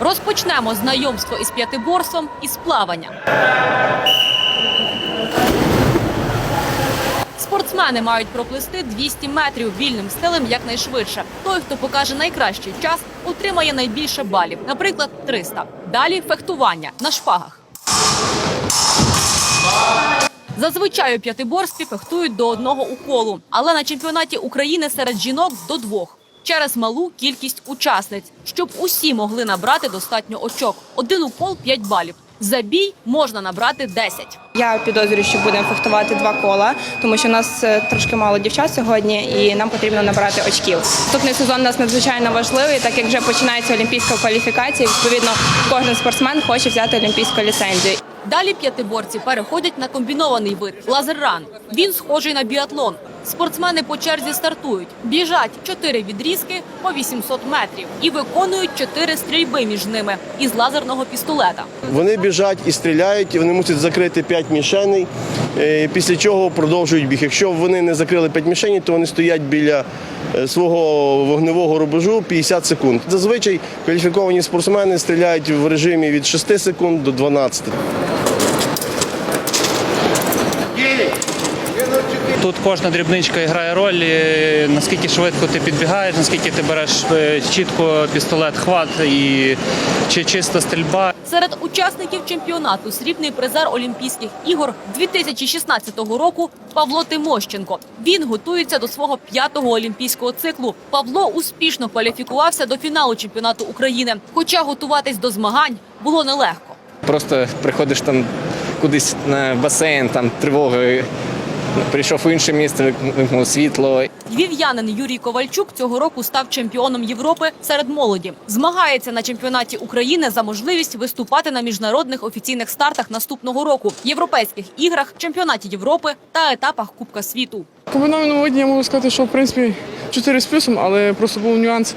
Розпочнемо знайомство із п'ятиборством із плавання. Спортсмени мають проплисти 200 метрів вільним стилем якнайшвидше. Той, хто покаже найкращий час, отримає найбільше балів, наприклад, 300. Далі фехтування на шпагах. Зазвичай у п'ятиборстві фехтують до одного уколу, але на чемпіонаті України серед жінок до двох. Через малу кількість учасниць, щоб усі могли набрати достатньо очок. Один укол 5 балів. За бій можна набрати 10. Я підозрюю, що будемо фехтувати два кола, тому що у нас е, трошки мало дівчат сьогодні, і нам потрібно набрати очків. Наступний сезон у нас надзвичайно важливий, так як вже починається олімпійська кваліфікація. Відповідно, кожен спортсмен хоче взяти олімпійську ліцензію. Далі п'ятиборці переходять на комбінований вид лазерран. Він схожий на біатлон. Спортсмени по черзі стартують, біжать чотири відрізки по 800 метрів і виконують чотири стрільби між ними із лазерного пістолета. Вони біжать і стріляють, вони мусять закрити 5 мішеней, е, після чого продовжують біг. Якщо вони не закрили 5 мішеней, то вони стоять біля е, свого вогневого рубежу 50 секунд. Зазвичай кваліфіковані спортсмени стріляють в режимі від 6 секунд до 12. Тут кожна дрібничка грає роль, наскільки швидко ти підбігаєш, наскільки ти береш е, чітко пістолет, хват і чи чиста стрільба. Серед учасників чемпіонату срібний призер Олімпійських ігор 2016 року Павло Тимощенко. Він готується до свого п'ятого олімпійського циклу. Павло успішно кваліфікувався до фіналу чемпіонату України. Хоча готуватись до змагань було нелегко. Просто приходиш там кудись на басейн, там тривога. Прийшов в інше місце, вимкнув світло. Львів'янин Юрій Ковальчук цього року став чемпіоном Європи серед молоді. Змагається на чемпіонаті України за можливість виступати на міжнародних офіційних стартах наступного року, європейських іграх, чемпіонаті Європи та етапах Кубка світу. Комбінованому виді я можу сказати, що в принципі 4 з плюсом, але просто був нюанс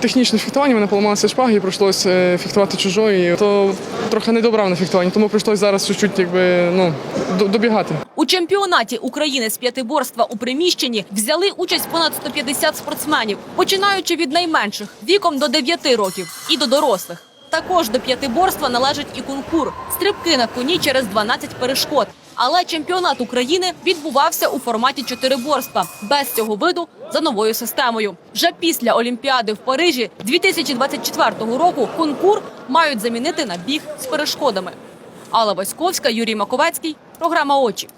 технічного фехтування. Мене поламалася шпага і прийшлося е, фехтувати чужою. То трохи не добрав на фехтуванні, тому прийшлося зараз чуть-чуть якби, ну, добігати. Чемпіонаті України з п'ятиборства у приміщенні взяли участь понад 150 спортсменів, починаючи від найменших віком до 9 років і до дорослих. Також до п'ятиборства належить і конкур стрибки на коні через 12 перешкод. Але чемпіонат України відбувався у форматі чотириборства без цього виду за новою системою. Вже після Олімпіади в Парижі 2024 року конкур мають замінити на біг з перешкодами. Алла Васьковська, Юрій Маковецький. Програма очі.